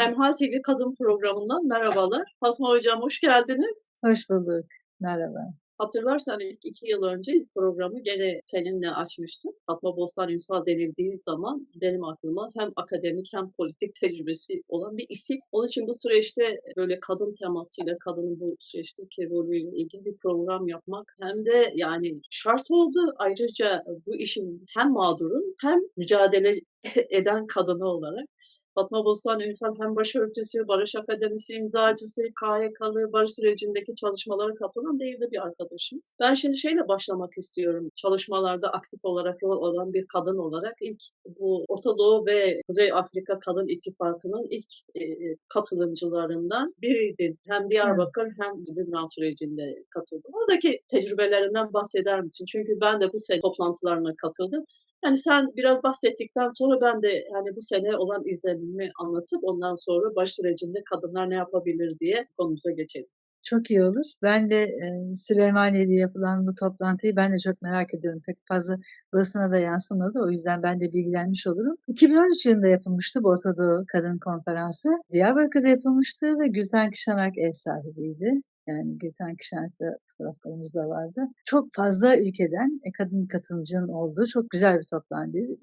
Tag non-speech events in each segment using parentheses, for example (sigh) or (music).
Hemhal TV Kadın Programı'ndan merhabalar. Fatma Hocam hoş geldiniz. Hoş bulduk. Merhaba. Hatırlarsan ilk iki yıl önce ilk programı gene seninle açmıştım. Fatma Bostan Ünsal denildiği zaman benim aklıma hem akademik hem politik tecrübesi olan bir isim. Onun için bu süreçte böyle kadın temasıyla, kadının bu süreçteki rolüyle ilgili bir program yapmak hem de yani şart oldu. Ayrıca bu işin hem mağdurun hem mücadele (laughs) eden kadını olarak Fatma Bostan Ünsal hem başörtüsü, Barış Akademisi imzacısı, KYK'lı barış sürecindeki çalışmalara katılan değerli bir arkadaşımız. Ben şimdi şeyle başlamak istiyorum. Çalışmalarda aktif olarak rol alan bir kadın olarak ilk bu Orta Doğu ve Kuzey Afrika Kadın İttifakı'nın ilk e, katılımcılarından biriydin. Hem Diyarbakır hem Lübnan sürecinde katıldın. Oradaki tecrübelerinden bahseder misin? Çünkü ben de bu sene toplantılarına katıldım. Yani sen biraz bahsettikten sonra ben de hani bu sene olan izlenimi anlatıp ondan sonra baş sürecinde kadınlar ne yapabilir diye konumuza geçelim. Çok iyi olur. Ben de e, Süleymaniye'de yapılan bu toplantıyı ben de çok merak ediyorum. Pek fazla basına da yansımadı. O yüzden ben de bilgilenmiş olurum. 2013 yılında yapılmıştı bu Orta Doğu Kadın Konferansı. Diyarbakır'da yapılmıştı ve Gülten Kışanak ev sahibiydi. Yani Gülten Kışanak'ta fotoğraflarımız da vardı. Çok fazla ülkeden e, kadın katılımcının olduğu çok güzel bir toplantıydı.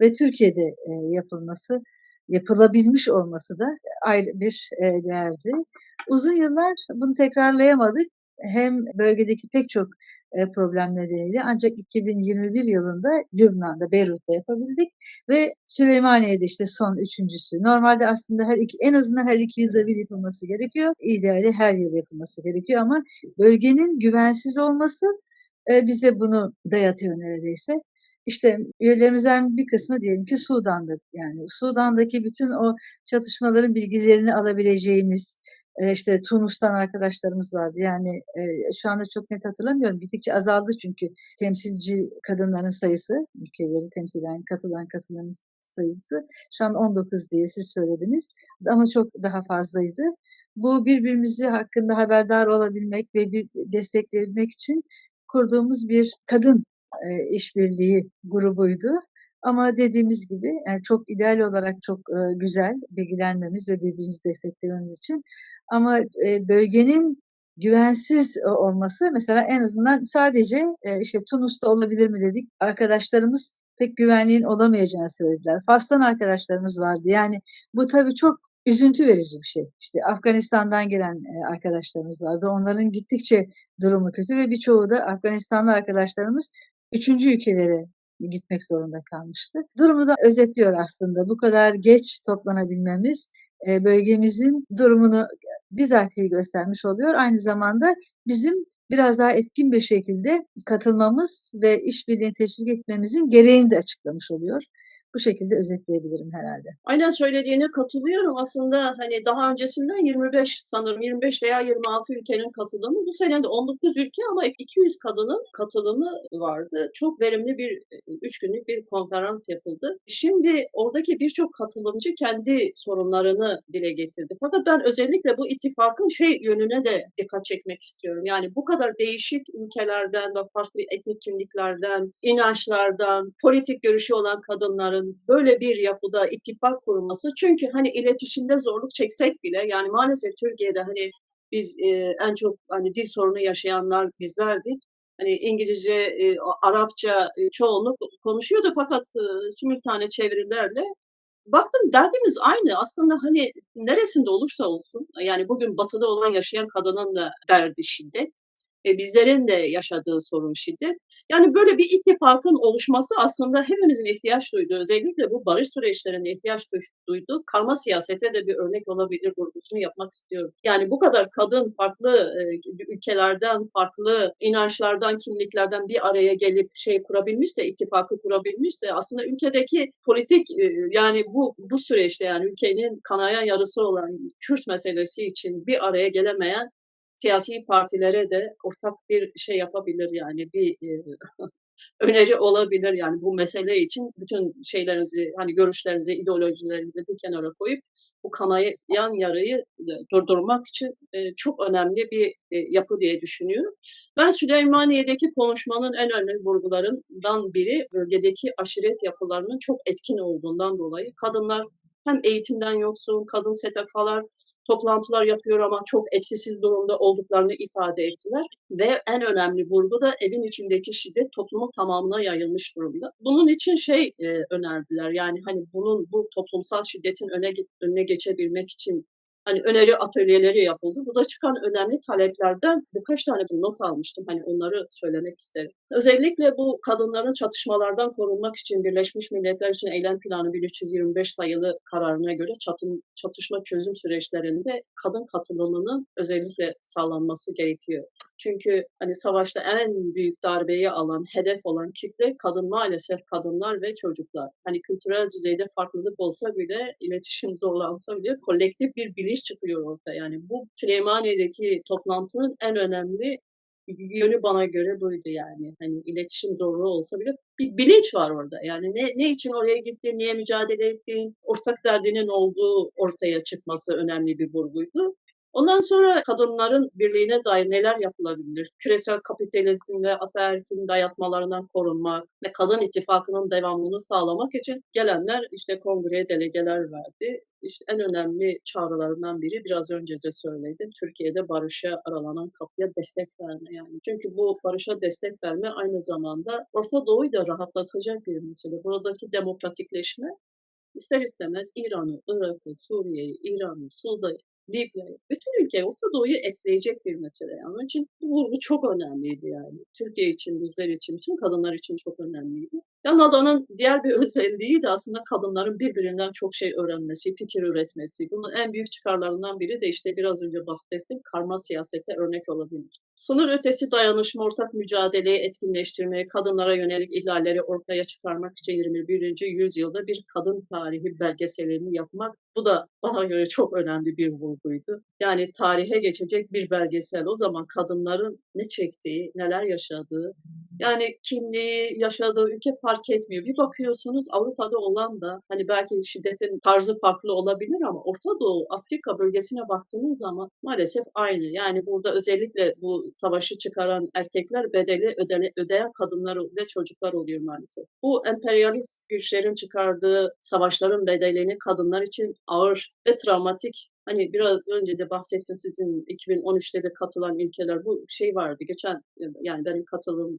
Ve Türkiye'de e, yapılması, yapılabilmiş olması da ayrı bir e, değerdi. Uzun yıllar bunu tekrarlayamadık. Hem bölgedeki pek çok problem nedeniyle ancak 2021 yılında Lübnan'da, Beyrut'ta yapabildik ve Süleymaniye'de işte son üçüncüsü. Normalde aslında her iki, en azından her iki yılda bir yapılması gerekiyor. İdeali her yıl yapılması gerekiyor ama bölgenin güvensiz olması e, bize bunu dayatıyor neredeyse. İşte üyelerimizden bir kısmı diyelim ki Sudan'da yani Sudan'daki bütün o çatışmaların bilgilerini alabileceğimiz, işte Tunus'tan arkadaşlarımız vardı. Yani şu anda çok net hatırlamıyorum. Gittikçe azaldı çünkü temsilci kadınların sayısı, ülkeleri temsilen katılan katılan sayısı şu an 19 diye siz söylediniz. Ama çok daha fazlaydı. Bu birbirimizi hakkında haberdar olabilmek ve bir destekleyebilmek için kurduğumuz bir kadın işbirliği grubuydu. Ama dediğimiz gibi yani çok ideal olarak çok e, güzel bilgilenmemiz ve birbirimizi desteklememiz için ama e, bölgenin güvensiz olması mesela en azından sadece e, işte Tunus'ta olabilir mi dedik. Arkadaşlarımız pek güvenliğin olamayacağını söylediler. Fas'tan arkadaşlarımız vardı. Yani bu tabii çok üzüntü verici bir şey. İşte Afganistan'dan gelen arkadaşlarımız vardı. Onların gittikçe durumu kötü ve birçoğu da Afganistanlı arkadaşlarımız üçüncü ülkelere gitmek zorunda kalmıştı. Durumu da özetliyor aslında. Bu kadar geç toplanabilmemiz bölgemizin durumunu bizatihi göstermiş oluyor. Aynı zamanda bizim biraz daha etkin bir şekilde katılmamız ve işbirliğini teşvik etmemizin gereğini de açıklamış oluyor. Bu şekilde özetleyebilirim herhalde. Aynen söylediğine katılıyorum. Aslında hani daha öncesinden 25 sanırım 25 veya 26 ülkenin katılımı. Bu sene de 19 ülke ama 200 kadının katılımı vardı. Çok verimli bir 3 günlük bir konferans yapıldı. Şimdi oradaki birçok katılımcı kendi sorunlarını dile getirdi. Fakat ben özellikle bu ittifakın şey yönüne de dikkat çekmek istiyorum. Yani bu kadar değişik ülkelerden ve farklı etnik kimliklerden, inançlardan, politik görüşü olan kadınların böyle bir yapıda ittifak kurulması çünkü hani iletişimde zorluk çeksek bile yani maalesef Türkiye'de hani biz e, en çok hani dil sorunu yaşayanlar bizlerdik. Hani İngilizce, e, Arapça e, çoğunluk konuşuyordu fakat e, simultane çevirilerle baktım derdimiz aynı. Aslında hani neresinde olursa olsun yani bugün batıda olan yaşayan kadının da derdi şiddet e, bizlerin de yaşadığı sorun şiddet. Yani böyle bir ittifakın oluşması aslında hepimizin ihtiyaç duyduğu, özellikle bu barış süreçlerinde ihtiyaç duyduğu karma siyasete de bir örnek olabilir vurgusunu yapmak istiyorum. Yani bu kadar kadın farklı e, ülkelerden, farklı inançlardan, kimliklerden bir araya gelip şey kurabilmişse, ittifakı kurabilmişse aslında ülkedeki politik e, yani bu bu süreçte yani ülkenin kanayan yarısı olan Kürt meselesi için bir araya gelemeyen siyasi partilere de ortak bir şey yapabilir yani bir e, (laughs) öneri olabilir yani bu mesele için bütün şeylerinizi hani görüşlerinizi, ideolojilerinizi bir kenara koyup bu kanayan yarayı durdurmak için e, çok önemli bir e, yapı diye düşünüyorum. Ben Süleymaniye'deki konuşmanın en önemli vurgularından biri bölgedeki aşiret yapılarının çok etkin olduğundan dolayı kadınlar hem eğitimden yoksun, kadın STK'lar toplantılar yapıyor ama çok etkisiz durumda olduklarını ifade ettiler ve en önemli vurgu da evin içindeki şiddet toplumun tamamına yayılmış durumda. Bunun için şey e, önerdiler yani hani bunun bu toplumsal şiddetin öne önüne geçebilmek için hani öneri atölyeleri yapıldı. Bu da çıkan önemli taleplerden birkaç tane not almıştım. Hani onları söylemek isterim. Özellikle bu kadınların çatışmalardan korunmak için Birleşmiş Milletler için Eylem Planı 1325 sayılı kararına göre çatım, çatışma çözüm süreçlerinde kadın katılımının özellikle sağlanması gerekiyor. Çünkü hani savaşta en büyük darbeyi alan, hedef olan kitle kadın maalesef kadınlar ve çocuklar. Hani kültürel düzeyde farklılık olsa bile, iletişim zorlansa bile kolektif bir bilinç çıkıyor ortaya. Yani bu Süleymaniye'deki toplantının en önemli yönü bana göre buydu yani. Hani iletişim zorluğu olsa bile bir bilinç var orada. Yani ne, ne için oraya gittin, niye mücadele ettin, ortak derdinin olduğu ortaya çıkması önemli bir vurguydu. Ondan sonra kadınların birliğine dair neler yapılabilir? Küresel kapitalizm ve ataerkin dayatmalarından korunmak ve kadın ittifakının devamlılığını sağlamak için gelenler işte kongreye delegeler verdi. İşte en önemli çağrılarından biri biraz önce de söyledim. Türkiye'de barışa aralanan kapıya destek verme yani. Çünkü bu barışa destek verme aynı zamanda Orta Doğu'yu da rahatlatacak bir mesele. Buradaki demokratikleşme ister istemez İran'ı, Irak'ı, Suriye'yi, İran'ı, Sudan'ı, Libya'yı, bütün ülkeyi, Orta Doğu'yu etkileyecek bir mesele. Onun için bu vurgu çok önemliydi yani. Türkiye için, bizler için, bütün kadınlar için çok önemliydi. Ya NADA'nın diğer bir (laughs) özelliği de aslında kadınların birbirinden çok şey öğrenmesi, fikir üretmesi. Bunun en büyük çıkarlarından biri de işte biraz önce bahsettiğim karma siyasete örnek olabilir. Sınır ötesi dayanışma, ortak mücadeleyi etkinleştirmeye, kadınlara yönelik ihlalleri ortaya çıkarmak için 21. yüzyılda bir kadın tarihi belgeselini yapmak bu da bana göre çok önemli bir vurguydu. Yani tarihe geçecek bir belgesel. O zaman kadınların ne çektiği, neler yaşadığı, yani kimliği, yaşadığı ülke fark etmiyor. Bir bakıyorsunuz Avrupa'da olan da hani belki şiddetin tarzı farklı olabilir ama Orta Doğu, Afrika bölgesine baktığınız zaman maalesef aynı. Yani burada özellikle bu savaşı çıkaran erkekler bedeli ödele, ödeyen kadınlar ve çocuklar oluyor maalesef. Bu emperyalist güçlerin çıkardığı savaşların bedelini kadınlar için ağır ve travmatik Hani biraz önce de bahsettim sizin 2013'te de katılan ülkeler bu şey vardı. Geçen yani benim katıldığım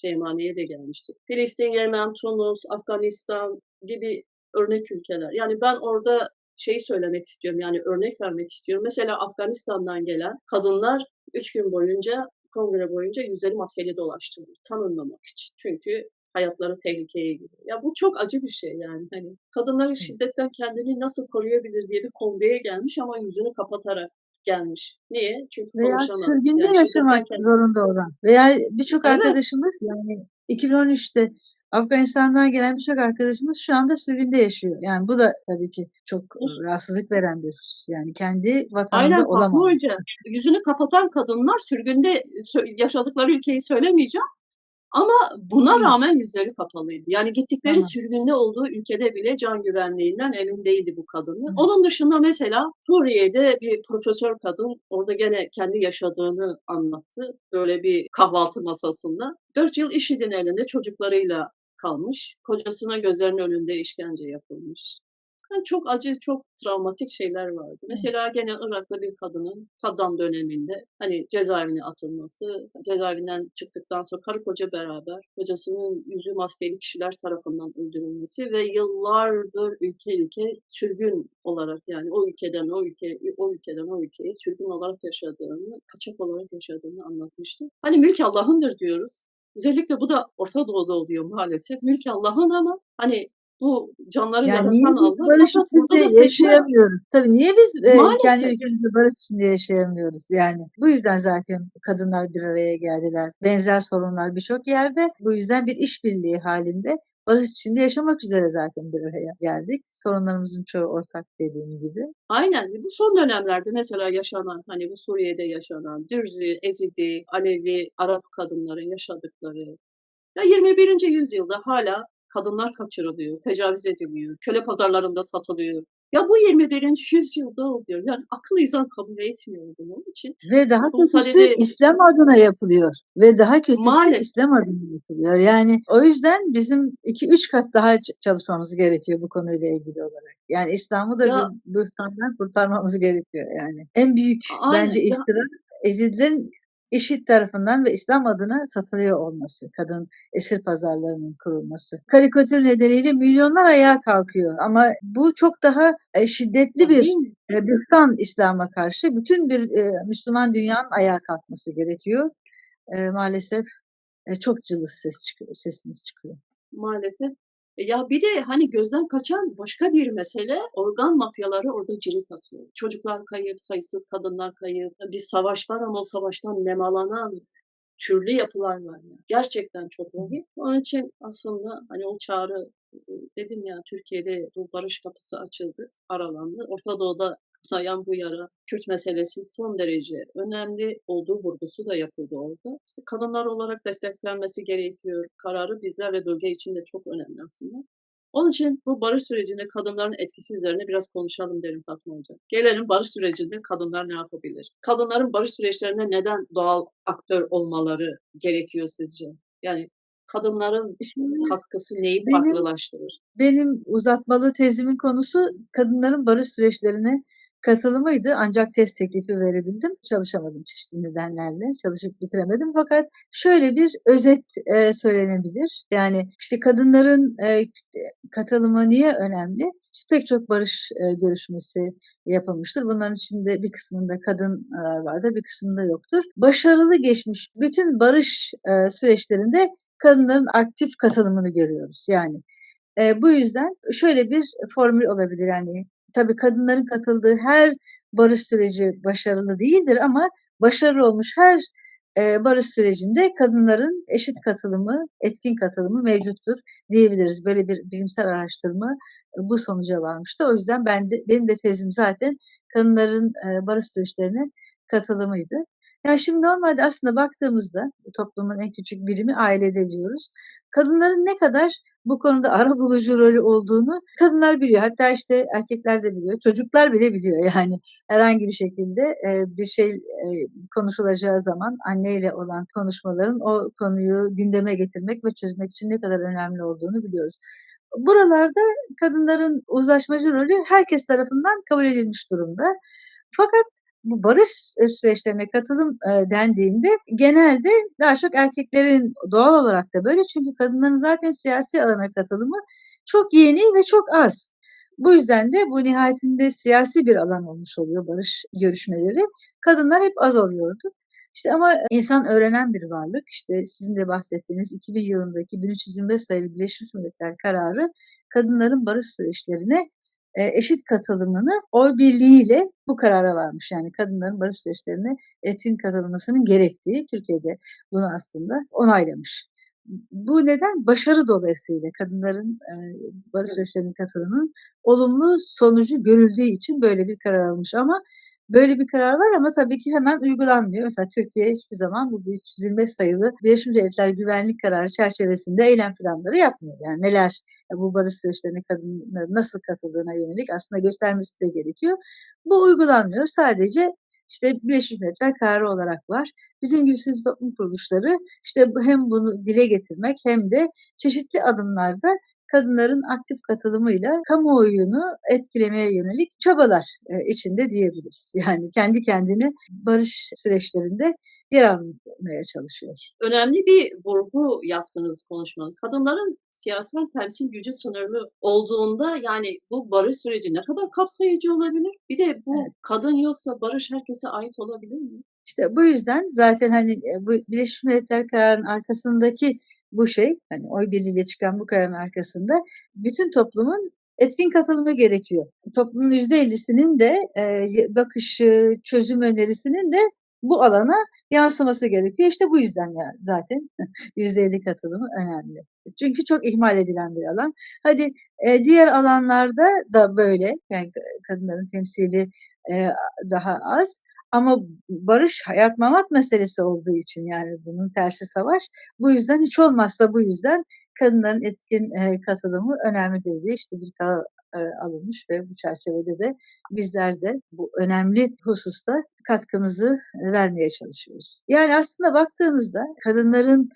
Şeymaniye de gelmişti. Filistin, Yemen, Tunus, Afganistan gibi örnek ülkeler. Yani ben orada şeyi söylemek istiyorum yani örnek vermek istiyorum. Mesela Afganistan'dan gelen kadınlar 3 gün boyunca kongre boyunca yüzleri maskeli dolaştırılır tanınmamak için. Çünkü hayatları tehlikeye giriyor. Ya bu çok acı bir şey yani. Hani kadınların şiddetten kendini nasıl koruyabilir diye bir kongreye gelmiş ama yüzünü kapatarak gelmiş. Niye? Çünkü Veya konuşamaz. sürgünde Yani yaşamak şiddetten zorunda olan. Veya birçok arkadaşımız yani 2013'te Afganistan'dan gelen birçok arkadaşımız şu anda sürgünde yaşıyor. Yani bu da tabii ki çok rahatsızlık veren bir husus. Yani kendi Aynen vatanında Fatma olamam. Hoca. Yüzünü kapatan kadınlar sürgünde yaşadıkları ülkeyi söylemeyeceğim. Ama buna rağmen yüzleri kapalıydı. Yani gittikleri Tamam. sürgünde olduğu ülkede bile can güvenliğinden emin değildi bu kadınlar. Hı. Onun dışında mesela Suriye'de bir profesör kadın orada gene kendi yaşadığını anlattı. Böyle bir kahvaltı masasında. Dört yıl IŞİD'in elinde çocuklarıyla kalmış. Kocasına gözlerinin önünde işkence yapılmış. Yani çok acı, çok travmatik şeyler vardı. Mesela gene Irak'ta bir kadının Saddam döneminde hani cezaevine atılması, cezaevinden çıktıktan sonra karı koca beraber kocasının yüzü maskeli kişiler tarafından öldürülmesi ve yıllardır ülke ülke sürgün olarak yani o ülkeden o ülke o ülkeden o ülkeye sürgün olarak yaşadığını, kaçak olarak yaşadığını anlatmıştı. Hani mülk Allah'ındır diyoruz. Özellikle bu da Orta Doğu'da oluyor maalesef. Mülk Allah'ın ama hani bu canları Yani niye yaratan biz Allah barış fakat burada da içinde yaşayamıyoruz? Tabii niye biz e, Maalesef. kendi ülkemizde barış içinde yaşayamıyoruz? Yani bu yüzden zaten kadınlar bir araya geldiler. Benzer sorunlar birçok yerde. Bu yüzden bir işbirliği halinde barış içinde yaşamak üzere zaten bir araya geldik. Sorunlarımızın çoğu ortak dediğim gibi. Aynen. Bu son dönemlerde mesela yaşanan hani bu Suriye'de yaşanan Dürzi, Ezidi, Alevi, Arap kadınların yaşadıkları ya 21. yüzyılda hala kadınlar kaçırılıyor, tecavüz ediliyor, köle pazarlarında satılıyor. Ya, bu 21. yüzyılda oluyor. Yani akıl izan kabul etmiyor bunu. Onun için Ve daha kötüsü sadece İslam adına yapılıyor ve daha kötüsü Maalesef. İslam adına yapılıyor. Yani o yüzden bizim 2-3 kat daha çalışmamız gerekiyor bu konuyla ilgili olarak. Yani İslam'ı da Ya bu buhtandan kurtarmamız gerekiyor yani. En büyük bence Aynen. Ya iftira Ezidilerin IŞİD tarafından ve İslam adına satılıyor olması, kadın esir pazarlarının kurulması. Karikatür nedeniyle milyonlar ayağa kalkıyor ama bu çok daha, eee, şiddetli bir, eee, bühtan İslam'a karşı. Bütün bir, eee, Müslüman dünyanın ayağa kalkması gerekiyor. Maalesef, çok cılız ses çıkıyor sesimiz çıkıyor. Maalesef. E, ya bir de, hani, gözden kaçan başka bir mesele, organ mafyaları orada cirit atıyor. Çocuklar kayıp, sayısız kadınlar kayıp. E, bir savaş var ama o savaştan nemalanan türlü yapılar var ya. Gerçekten çok vahim. Onun için aslında, hani, o çağrı, ııı, dedim ya, Türkiye'de bu barış kapısı açıldı, aralandı. Orta Doğu'da kanayan bu yara, Kürt meselesi son derece önemli olduğu vurgusu da yapıldı orada. İşte, kadınlar olarak desteklenmesi gerekiyor. Kararı bizler ve bölge için de çok önemli aslında. Onun için bu barış sürecinde kadınların etkisi üzerine biraz konuşalım derim Fatma Hocam. Gelelim barış sürecinde kadınlar ne yapabilir? Kadınların barış süreçlerinde neden doğal aktör olmaları gerekiyor sizce? Yani kadınların katkısı neyi farklılaştırır? benim uzatmalı tezimin konusu kadınların barış süreçlerine katılımıydı ancak tez teklifi verebildim. Çalışamadım çeşitli nedenlerle, çalışıp bitiremedim fakat şöyle bir özet, eee, söylenebilir. Yani, işte, kadınların, eee, katılımı niye önemli? İşte, pek çok barış, eee, görüşmesi yapılmıştır. Bunların içinde bir kısmında kadınlar vardır, bir kısmında yoktur. Başarılı geçmiş bütün barış, eee, süreçlerinde kadınların aktif katılımını görüyoruz. Yani, eee, bu yüzden şöyle bir formül olabilir, yani, tabii kadınların katıldığı her barış süreci başarılı değildir ama başarılı olmuş her, eee, barış sürecinde kadınların eşit katılımı, etkin katılımı mevcuttur diyebiliriz. Böyle bir bilimsel araştırma, eee, bu sonuca varmıştı. O yüzden ben de benim de tezim zaten kadınların, eee, barış süreçlerine katılımıydı. Ya, şimdi normalde aslında baktığımızda toplumun en küçük birimi ailede diyoruz. Kadınların ne kadar bu konuda arabulucu rolü olduğunu kadınlar biliyor. Hatta, işte, erkekler de biliyor. Çocuklar bile biliyor yani. Herhangi bir şekilde, eee, bir şey, eee, konuşulacağı zaman anneyle olan konuşmaların o konuyu gündeme getirmek ve çözmek için ne kadar önemli olduğunu biliyoruz. Buralarda kadınların uzlaşmacı rolü herkes tarafından kabul edilmiş durumda. Fakat bu barış, süreçlerine katılım, eee, dendiğinde genelde daha çok erkeklerin doğal olarak da böyle çünkü kadınların zaten siyasi alana katılımı çok yeni ve çok az. Bu yüzden de bu nihayetinde siyasi bir alan olmuş oluyor barış görüşmeleri. Kadınlar hep az oluyordu. İşte, ama insan öğrenen bir varlık. İşte, sizin de bahsettiğiniz 2000 yılındaki 1325 sayılı Birleşmiş Milletler kararı kadınların barış süreçlerine, eşit katılımını oy birliğiyle bu karara varmış. Yani kadınların barış süreçlerine etkin katılmasının gerektiği, Türkiye de bunu aslında onaylamış. Bu neden? Başarı dolayısıyla kadınların, eee, barış Evet. süreçlerine katılımının olumlu sonucu görüldüğü için böyle bir karar alınmış ama böyle bir karar var ama tabii ki hemen uygulanmıyor. Mesela Türkiye hiçbir zaman bu 1325 sayılı Birleşmiş Milletler Güvenlik Kararı çerçevesinde eylem planları yapmıyor. Yani neler, bu barış süreçlerine kadınların nasıl katıldığına yönelik aslında göstermesi de gerekiyor. Bu uygulanmıyor. Sadece, işte, Birleşmiş Milletler kararı olarak var. Bizim gibi sivil toplum kuruluşları, işte, hem bunu dile getirmek hem de çeşitli adımlarda kadınların aktif katılımıyla kamuoyunu etkilemeye yönelik çabalar, eee, içinde diyebiliriz. (laughs) Yani kendi kendine barış süreçlerinde yer almaya çalışıyor. Önemli bir vurgu yaptınız konuşmanın. Kadınların siyasal temsil gücü sınırlı olduğunda, yani, bu barış süreci ne kadar kapsayıcı olabilir? Bir de bu Evet. kadın yoksa barış herkese ait olabilir mi? İşte, bu yüzden zaten, hani, eee, bu Birleşmiş Milletler kararının arkasındaki bu şey, hani, oy birliğiyle çıkan bu kararın arkasında bütün toplumun etkin katılımı gerekiyor. Toplumun %50'sinin de, eee, bakışı, çözüm önerisinin de bu alana yansıması gerekiyor. İşte, bu yüzden ya zaten (laughs) %50 katılımı önemli. Çünkü çok ihmal edilen bir alan. Hadi, eee, diğer alanlarda da böyle, yani, ka kadınların temsili, eee, daha az ama barış hayat memat meselesi olduğu için, yani, bunun tersi savaş. Bu yüzden hiç olmazsa bu yüzden kadınların etkin, eee, katılımı önemli diye, işte, bir ka eee, alınmış ve bu çerçevede de bizler de bu önemli hususta katkımızı, vermeye çalışıyoruz. Yani aslında baktığınızda kadınların,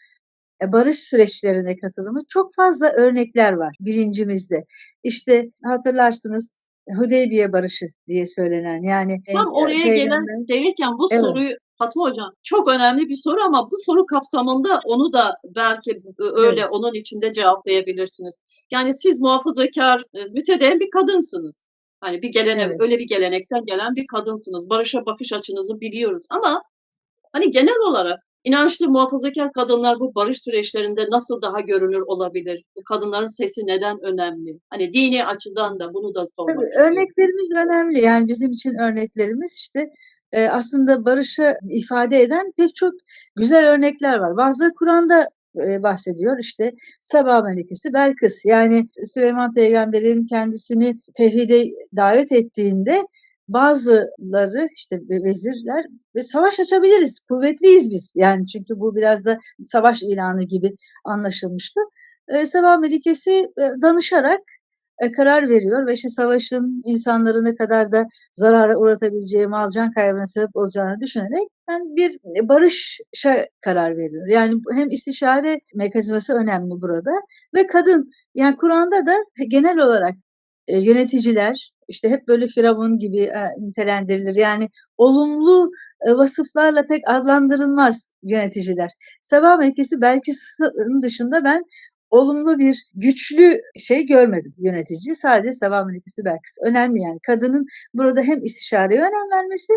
eee, barış süreçlerine katılımı çok fazla örnekler var bilincimizde. İşte hatırlarsınız Hudeybiye Barışı diye söylenen yani, Tam oraya peygamber gelen gelirken bu Evet. soruyu Fatma Hocam çok önemli bir soru ama bu soru kapsamında onu da belki ö öyle Evet. onun içinde cevaplayabilirsiniz. Yani siz muhafazakâr, eee, mütedeyyin bir kadınsınız. Hani bir gelenek Evet. öyle bir gelenekten gelen bir kadınsınız. Barışa bakış açınızı biliyoruz ama hani genel olarak inançlı muhafazakâr kadınlar bu barış süreçlerinde nasıl daha görünür olabilir? Bu kadınların sesi neden önemli? Hani dini açıdan da bunu da sormak Tabii, istiyorum. örneklerimiz önemli. Yani bizim için örneklerimiz işte, eee, aslında barışı ifade eden pek çok güzel örnekler var. Bazıları Kur'an'da, eee, bahsediyor. İşte Seba melikesi Belkıs yani Süleyman Peygamber'in kendisini tevhide davet ettiğinde bazıları işte ve vezirler ve savaş açabiliriz, kuvvetliyiz biz. Yani çünkü bu biraz da savaş ilanı gibi anlaşılmıştı. Eee, Seba melikesi, eee, danışarak, eee, karar veriyor ve işte savaşın insanları ne kadar da zarara uğratabileceği, mal can kaybına sebep olacağını düşünerek yani bir, eee, barışa karar veriyor. Yani hem istişare mekanizması önemli burada ve kadın yani Kur'an'da da genel olarak, eee, yöneticiler işte hep böyle firavun gibi, eee, nitelendirilir. Yani olumlu, eee, vasıflarla pek adlandırılmaz yöneticiler. Seba melikesi Belkıs'ın dışında ben olumlu bir güçlü şey görmedim yönetici. Sadece Seba melikesi Belkıs. Önemli yani kadının burada hem istişareye önem vermesi,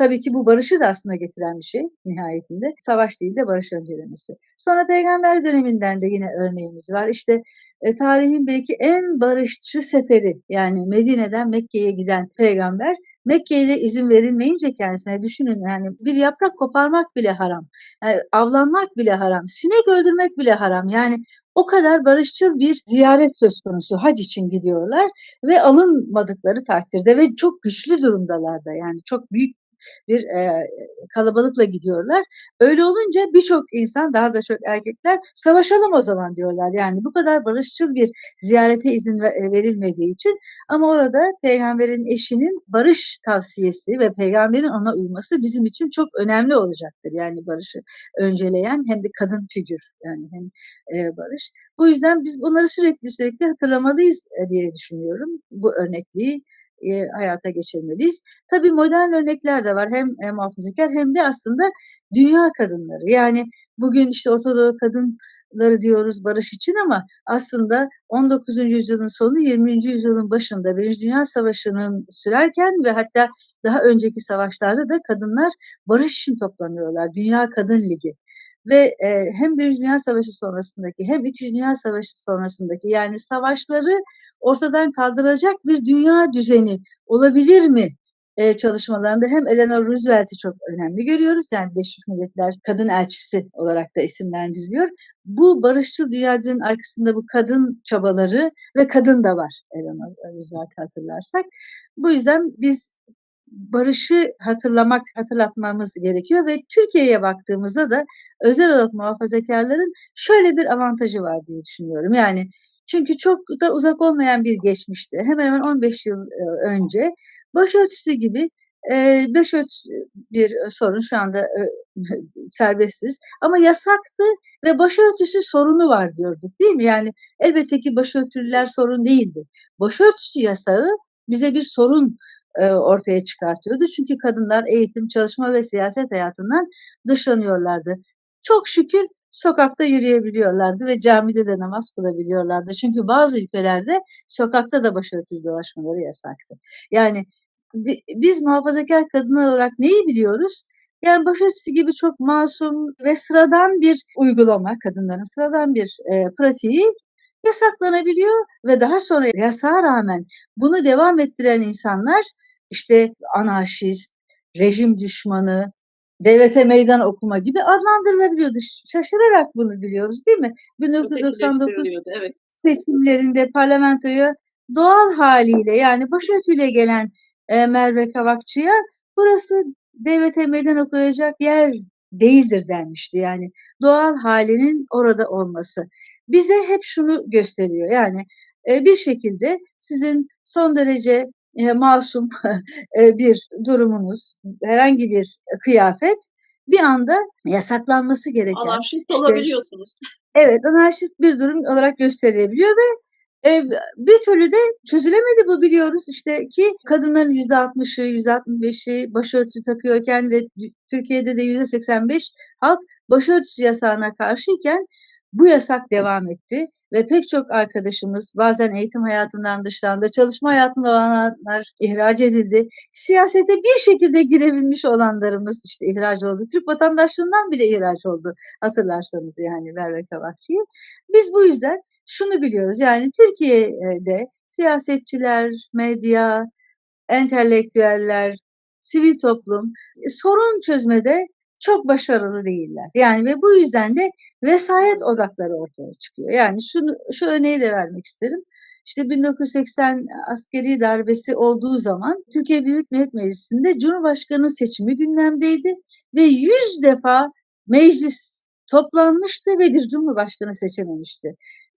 tabii ki bu barışı da aslında getiren bir şey nihayetinde. Savaş değil de barış öncelemesi. Sonra peygamber döneminden de yine örneğimiz var. İşte, eee, tarihin belki en barışçı seferi yani Medine'den Mekke'ye giden peygamber, Mekke'ye de izin verilmeyince kendisine düşünün yani bir yaprak koparmak bile haram. Eee, avlanmak bile haram. Sinek öldürmek bile haram. Yani o kadar barışçıl bir ziyaret söz konusu. Hac için gidiyorlar ve alınmadıkları takdirde ve çok güçlü durumdalar da yani çok büyük bir, eee, kalabalıkla gidiyorlar. Öyle olunca birçok insan daha da çok erkekler savaşalım o zaman diyorlar. Yani bu kadar barışçıl bir ziyarete izin eee, verilmediği için ama orada peygamberin eşinin barış tavsiyesi ve peygamberin ona uyması bizim için çok önemli olacaktır. Yani barışı önceleyen hem de kadın figür yani hem, eee, barış. Bu yüzden biz bunları sürekli sürekli hatırlamalıyız, eee, diye düşünüyorum. Bu örnekliği, eee, hayata geçirmeliyiz. Tabii modern örnekler de var. Hem, eee, muhafazakâr hem de aslında dünya kadınları. Yani bugün işte Orta Doğu kadınları diyoruz barış için ama aslında 19. yüzyılın sonu 20. yüzyılın başında 1. Dünya Savaşı'nın sürerken ve hatta daha önceki savaşlarda da kadınlar barış için toplanıyorlar. Dünya Kadın Ligi ve, eee, hem 1. Dünya Savaşı sonrasındaki hem 2. Dünya Savaşı sonrasındaki yani savaşları ortadan kaldıracak bir dünya düzeni olabilir mi, eee, çalışmalarında hem Eleanor Roosevelt'i çok önemli görüyoruz. Yani Birleşmiş Milletler Kadın Elçisi olarak da isimlendiriliyor. Bu barışçıl dünya düzeninin arkasında bu kadın çabaları ve kadın da var Eleanor Roosevelt'i hatırlarsak. Bu yüzden biz barışı hatırlamak, hatırlatmamız gerekiyor ve Türkiye'ye baktığımızda da özel olarak muhafazakârların şöyle bir avantajı var diye düşünüyorum. Yani çünkü çok da uzak olmayan bir geçmişte hemen hemen 15 yıl, eee, önce başörtüsü gibi, eee, başörtüsü bir sorun şu anda, eee, (laughs) serbestsiz ama yasaktı ve başörtüsü sorunu var diyorduk, değil mi? Yani elbette ki başörtülüler sorun değildi. Başörtüsü yasağı bize bir sorun, eee, ortaya çıkartıyordu. Çünkü kadınlar eğitim, çalışma ve siyaset hayatından dışlanıyorlardı. Çok şükür sokakta yürüyebiliyorlardı ve camide de namaz kılabiliyorlardı. Çünkü bazı ülkelerde sokakta da başörtülü dolaşmaları yasaktı. Yani bi biz muhafazakâr kadınlar olarak neyi biliyoruz? Yani başörtüsü gibi çok masum ve sıradan bir uygulama, kadınların sıradan bir, eee, pratiği yasaklanabiliyor ve daha sonra yasağa rağmen bunu devam ettiren insanlar işte anarşist, rejim düşmanı, devlete meydan okuma gibi adlandırılabiliyordu. Şaşırarak bunu biliyoruz, değil mi? 1999 Ötekileştiriliyordu, evet. seçimlerinde parlamentoya doğal hâliyle yani başörtüyle gelen, eee, Merve Kavakçı'ya burası devlete meydan okuyacak yer değildir denmişti. Yani doğal hâlinin orada olması. Bize hep şunu gösteriyor yani eee, bir şekilde sizin son derece, eee, masum, eee, (laughs) bir durumunuz, herhangi bir kıyafet bir anda yasaklanması gereken, Anarşist işte olabiliyorsunuz. Evet, anarşist bir durum olarak gösterilebiliyor ve, eee, bir türlü de çözülemedi bu biliyoruz. İşte ki kadınların %60'ı, %65'i başörtüsü takıyorken ve Türkiye'de de %85 halk başörtüsü yasağına karşıyken bu yasak devam etti ve pek çok arkadaşımız bazen eğitim hayatından dışlandı, çalışma hayatında olanlar ihraç edildi. Siyasete bir şekilde girebilmiş olanlarımız, işte, ihraç oldu. Türk vatandaşlığından bile ihraç oldu hatırlarsanız yani Merve Kavakçı'yı. Biz bu yüzden şunu biliyoruz, yani Türkiye'de siyasetçiler, medya, entelektüeller, sivil toplum sorun çözmede çok başarılı değiller. Yani ve bu yüzden de vesayet odakları ortaya çıkıyor. Yani şunu şu örneği de vermek isterim. İşte 1980 askeri darbesi olduğu zaman Türkiye Büyük Millet Meclisi'nde Cumhurbaşkanı seçimi gündemdeydi ve 100 defa meclis toplanmıştı ve bir cumhurbaşkanı seçememişti.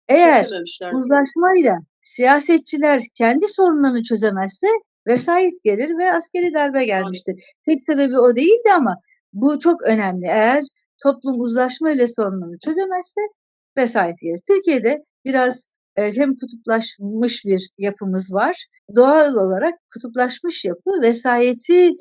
Eğer uzlaşmayla siyasetçiler kendi sorunlarını çözemezse vesayet gelir ve askeri darbe gelmiştir. Tek sebebi o değildi ama bu çok önemli. Eğer toplum uzlaşmayla sorunlarını çözemezse vesayet gelir. Türkiye'de biraz, eee, hem kutuplaşmış bir yapımız var. Doğal olarak kutuplaşmış yapı vesayeti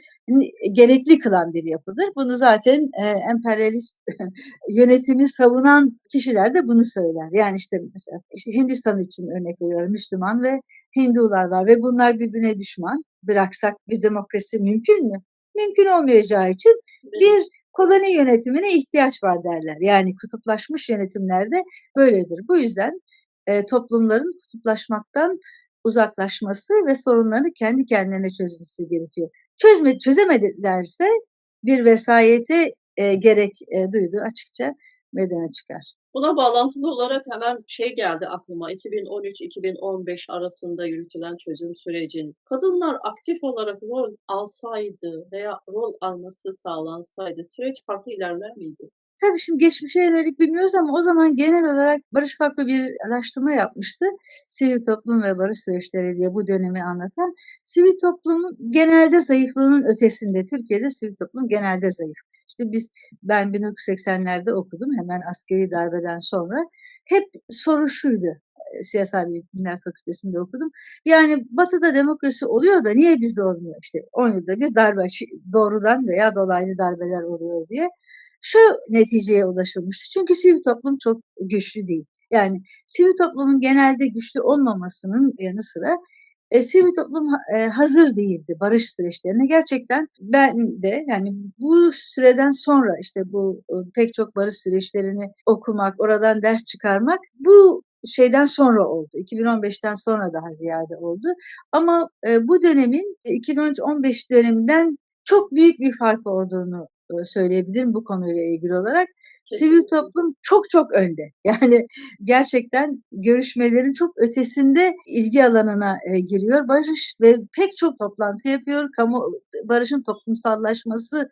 gerekli kılan bir yapıdır. Bunu zaten, eee, emperyalist (laughs) yönetimi savunan kişiler de bunu söyler. Yani, işte, mesela, işte, Hindistan için örnek veriyorum. Müslüman ve Hindular var ve bunlar birbirine düşman. Bıraksak bir demokrasi mümkün mü? Mümkün olmayacağı için bir koloni yönetimine ihtiyaç var derler. Yani kutuplaşmış yönetimlerde böyledir. Bu yüzden, eee, toplumların kutuplaşmaktan uzaklaşması ve sorunlarını kendi kendilerine çözmesi gerekiyor. Çözme çözemedilerse bir vesayete, eee, gerek, eee, duyduğu açıkça meydana çıkar. Buna bağlantılı olarak hemen şey geldi aklıma, 2013-2015 arasında yürütülen çözüm sürecin kadınlar aktif olarak rol alsaydı veya rol alması sağlansaydı süreç farklı ilerler miydi? Tabii şimdi geçmişe yönelik bilmiyoruz ama o zaman genel olarak Barış Vakfı bir araştırma yapmıştı. Sivil toplum ve barış süreçleri diye bu dönemi anlatan. Sivil toplumun genelde zayıflığının ötesinde, Türkiye'de sivil toplum genelde zayıf. İşte biz ben 1980'lerde okudum hemen askeri darbeden sonra. Hep soru şuydu, eee, Siyasal Bilimler Fakültesi'nde okudum. Yani Batı'da demokrasi oluyor da niye bizde olmuyor? İşte 10 yılda bir darbe, doğrudan veya dolaylı darbeler oluyor diye. Şu neticeye ulaşılmıştı. Çünkü sivil toplum çok güçlü değil. Yani sivil toplumun genelde güçlü olmamasının yanı sıra, eee, sivil toplum eee, hazır değildi barış süreçlerine. Gerçekten ben de yani bu süreden sonra işte bu, ııı, pek çok barış süreçlerini okumak, oradan ders çıkarmak bu şeyden sonra oldu. 2015'ten sonra daha ziyade oldu. Ama, eee, bu dönemin 2013-15 döneminden çok büyük bir fark olduğunu, ııı, söyleyebilirim bu konuyla ilgili olarak. Sivil toplum çok çok önde. (laughs) Yani gerçekten görüşmelerin çok ötesinde ilgi alanına, eee, giriyor. Barış ve pek çok toplantı yapıyor. Kamu barışın toplumsallaşması,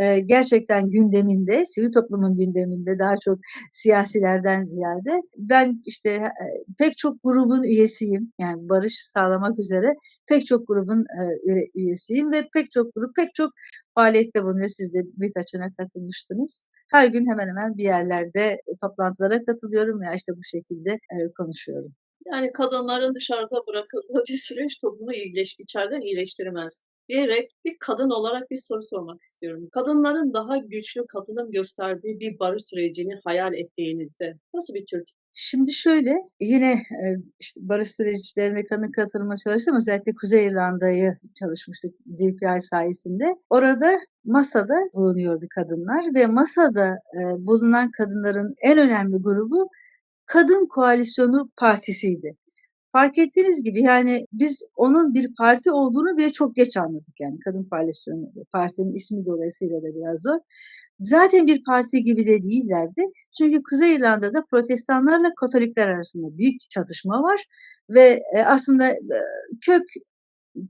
eee, gerçekten gündeminde, sivil toplumun gündeminde daha çok siyasilerden ziyade. Ben işte, eee, pek çok grubun üyesiyim. Yani barış sağlamak üzere pek çok grubun, üyesiyim ve pek çok grup pek çok faaliyette bulunuyor. Siz de birkaçına katılmıştınız. Her gün hemen hemen bir yerlerde toplantılara katılıyorum veya işte bu şekilde, eee, konuşuyorum. Yani kadınların dışarıda bırakıldığı bir süreç toplumu iyileş içeriden iyileştirmez diyerek bir kadın olarak bir soru sormak istiyorum. Kadınların daha güçlü katılım gösterdiği bir barış sürecini hayal ettiğinizde nasıl bir Türk Şimdi şöyle, yine, eee, işte barış süreçlerine kadın katılmaya çalıştım. Özellikle Kuzey İrlanda'yı çalışmıştık DPI sayesinde. Orada masada bulunuyordu kadınlar ve masada, eee, bulunan kadınların en önemli grubu Kadın Koalisyonu Partisi'ydi. Fark ettiğiniz gibi yani biz onun bir parti olduğunu bile çok geç anladık yani Kadın Koalisyonu partinin ismi dolayısıyla da biraz zor. Zaten bir parti gibi de değillerdi. Çünkü Kuzey İrlanda'da Protestanlarla Katolikler arasında büyük çatışma var ve, eee, aslında, eee, kök,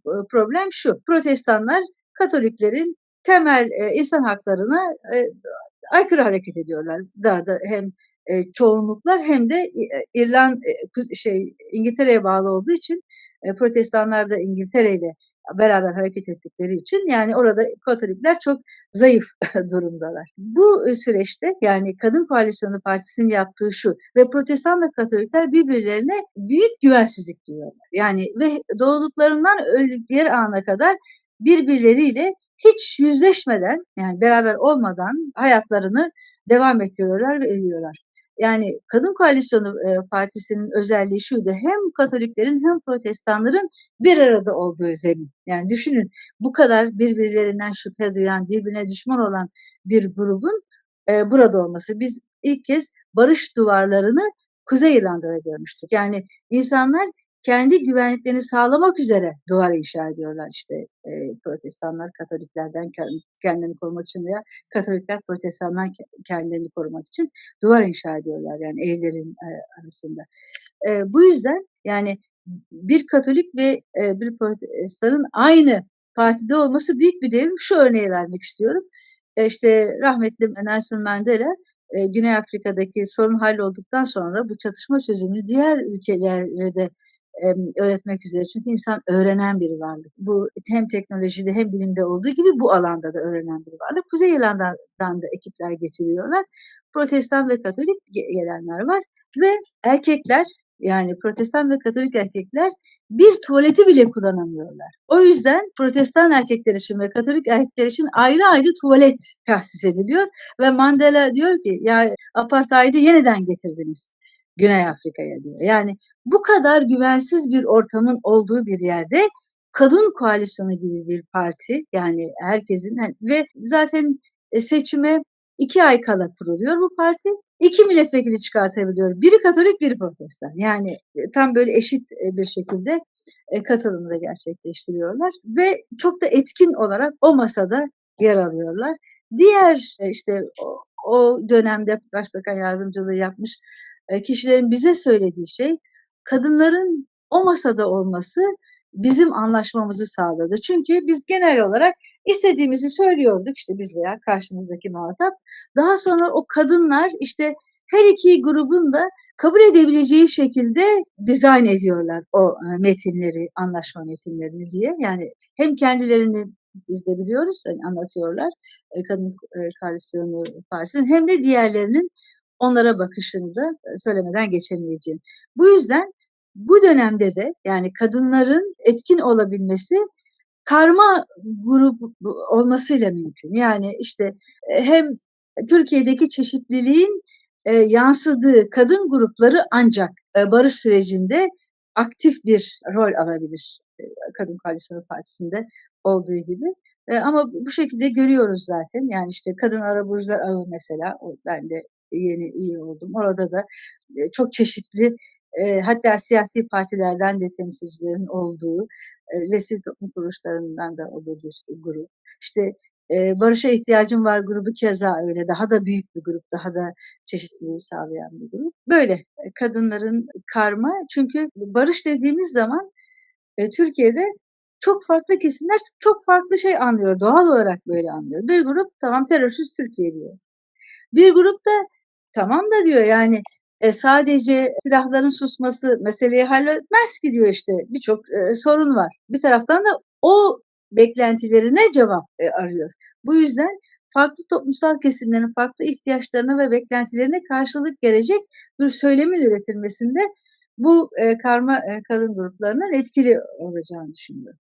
ııı, problem şu: Protestanlar Katoliklerin temel, insan haklarına, aykırı hareket ediyorlar. Daha da hem eee, çoğunluklar hem de İ eee, İrlan eee, kuz şey, İngiltere'ye bağlı olduğu için, eee, Protestanlar da İngiltere'yle beraber hareket ettikleri için, yani, orada Katolikler çok zayıf (laughs) durumdalar. Bu, süreçte, yani, Kadın Koalisyonu Partisi'nin yaptığı şu ve Protestanla Katolikler birbirlerine büyük güvensizlik duyuyorlar. Yani ve doğduklarından öldükleri ana kadar birbirleriyle hiç yüzleşmeden, yani, beraber olmadan hayatlarını devam ettiriyorlar ve ölüyorlar. Yani, Kadın Koalisyonu, eee, Partisi'nin özelliği şuydu: Hem Katoliklerin hem Protestanların bir arada olduğu zemin. Yani, düşünün, bu kadar birbirlerinden şüphe duyan, birbirine düşman olan bir grubun, eee, burada olması. Biz ilk kez barış duvarlarını Kuzey İrlanda'da görmüştük. Yani, insanlar kendi güvenliklerini sağlamak üzere duvar inşa ediyorlar. İşte, eee, Protestanlar Katoliklerden ken kendilerini korumak için veya Katolikler Protestan'dan ke kendilerini korumak için duvar inşa ediyorlar, yani, evlerin, eee, arasında. Eee, bu yüzden, yani, bir Katolik ve, eee, bir Protestan'ın aynı partide olması büyük bir devrim. Şu örneği vermek istiyorum. Eee, işte, rahmetli Nelson Mandela, eee, Güney Afrika'daki sorun hallolduktan sonra bu çatışma çözümünü diğer ülkelere de, emm, öğretmek üzere çünkü insan öğrenen bir varlık. Bu hem teknolojide hem bilimde olduğu gibi bu alanda da öğrenen bir varlık. Kuzey İrlanda'dan da ekipler getiriyorlar. Protestan ve Katolik ge gelenler var ve erkekler, yani, Protestan ve Katolik erkekler bir tuvaleti bile kullanamıyorlar. O yüzden Protestan erkekler için ve Katolik erkekler için ayrı ayrı tuvalet tahsis ediliyor ve Mandela diyor ki, "Ya, apartheid'i yeniden getirdiniz Güney Afrika'ya." diyor. Yani, bu kadar güvensiz bir ortamın olduğu bir yerde Kadın Koalisyonu gibi bir parti, yani, herkesin hani ve zaten, eee, seçime 2 ay kala kuruluyor bu parti. 2 milletvekili çıkartabiliyor. Biri Katolik, biri Protestan. Yani, eee, tam böyle eşit, eee, bir şekilde, katılımı da gerçekleştiriyorlar ve çok da etkin olarak o masada yer alıyorlar. Diğer, işte, o o dönemde başbakan yardımcılığı yapmış, kişilerin bize söylediği şey, kadınların o masada olması bizim anlaşmamızı sağladı. Çünkü biz genel olarak istediğimizi söylüyorduk, işte, biz veya karşımızdaki muhatap. Daha sonra o kadınlar, işte, her 2 grubun da kabul edebileceği şekilde dizayn ediyorlar o, metinleri, anlaşma metinlerini diye. Yani, hem kendilerini biz de biliyoruz, hani, anlatıyorlar, Kadın, Koalisyonu Partisi'nin hem de diğerlerinin onlara bakışını da, eee, söylemeden geçemeyeceğim. Bu yüzden bu dönemde de, yani, kadınların etkin olabilmesi karma grup olmasıyla mümkün. Yani, işte, eee, hem Türkiye'deki çeşitliliğin, eee, yansıdığı kadın grupları ancak, barış sürecinde aktif bir rol alabilir, Kadın Koalisyonu Partisi'nde olduğu gibi. Ama bu şekilde görüyoruz zaten. Yani, işte, Kadın Arabulucular Ağı mesela, o ben de yeni üye oldum. Orada da, eee, çok çeşitli, eee, hatta siyasi partilerden de temsilcilerin olduğu, eee, ve toplum kuruluşlarından da olduğu bir grup. İşte, eee, Barışa İhtiyacım Var grubu keza öyle. Daha da büyük bir grup, daha da çeşitliliği sağlayan bir grup. Böyle, kadınların karma çünkü barış dediğimiz zaman, Türkiye'de çok farklı kesimler çok farklı şey anlıyor. Doğal olarak böyle anlıyor. Bir grup, tamam terörsüz Türkiye diyor. Bir grup da tamam da diyor, yani, eee, sadece silahların susması meseleyi halletmez ki diyor, işte, birçok, eee, sorun var. Bir taraftan da o beklentilerine cevap, eee, arıyor. Bu yüzden farklı toplumsal kesimlerin farklı ihtiyaçlarına ve beklentilerine karşılık gelecek bir söylemin üretilmesinde bu, eee, karma, eee, kadın gruplarının etkili olacağını düşünüyorum.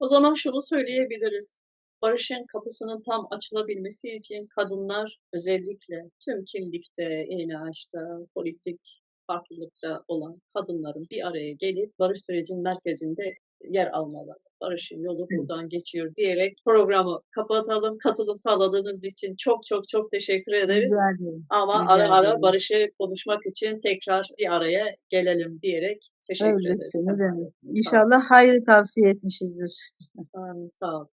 O zaman şunu söyleyebiliriz: Barışın kapısının tam açılabilmesi için kadınlar özellikle tüm kimlikte, inançta, politik farklılıkta olan kadınların bir araya gelip barış sürecinin merkezinde yer almaları. Barışın yolu buradan geçiyor diyerek programı kapatalım. Katılım sağladığınız için çok çok çok teşekkür ederiz. Ederim, Ama rica ara ara barışı konuşmak için tekrar bir araya gelelim diyerek teşekkür Elbette, ederiz olun. İnşallah hayrı tavsiye etmişizdir. Sağ olun.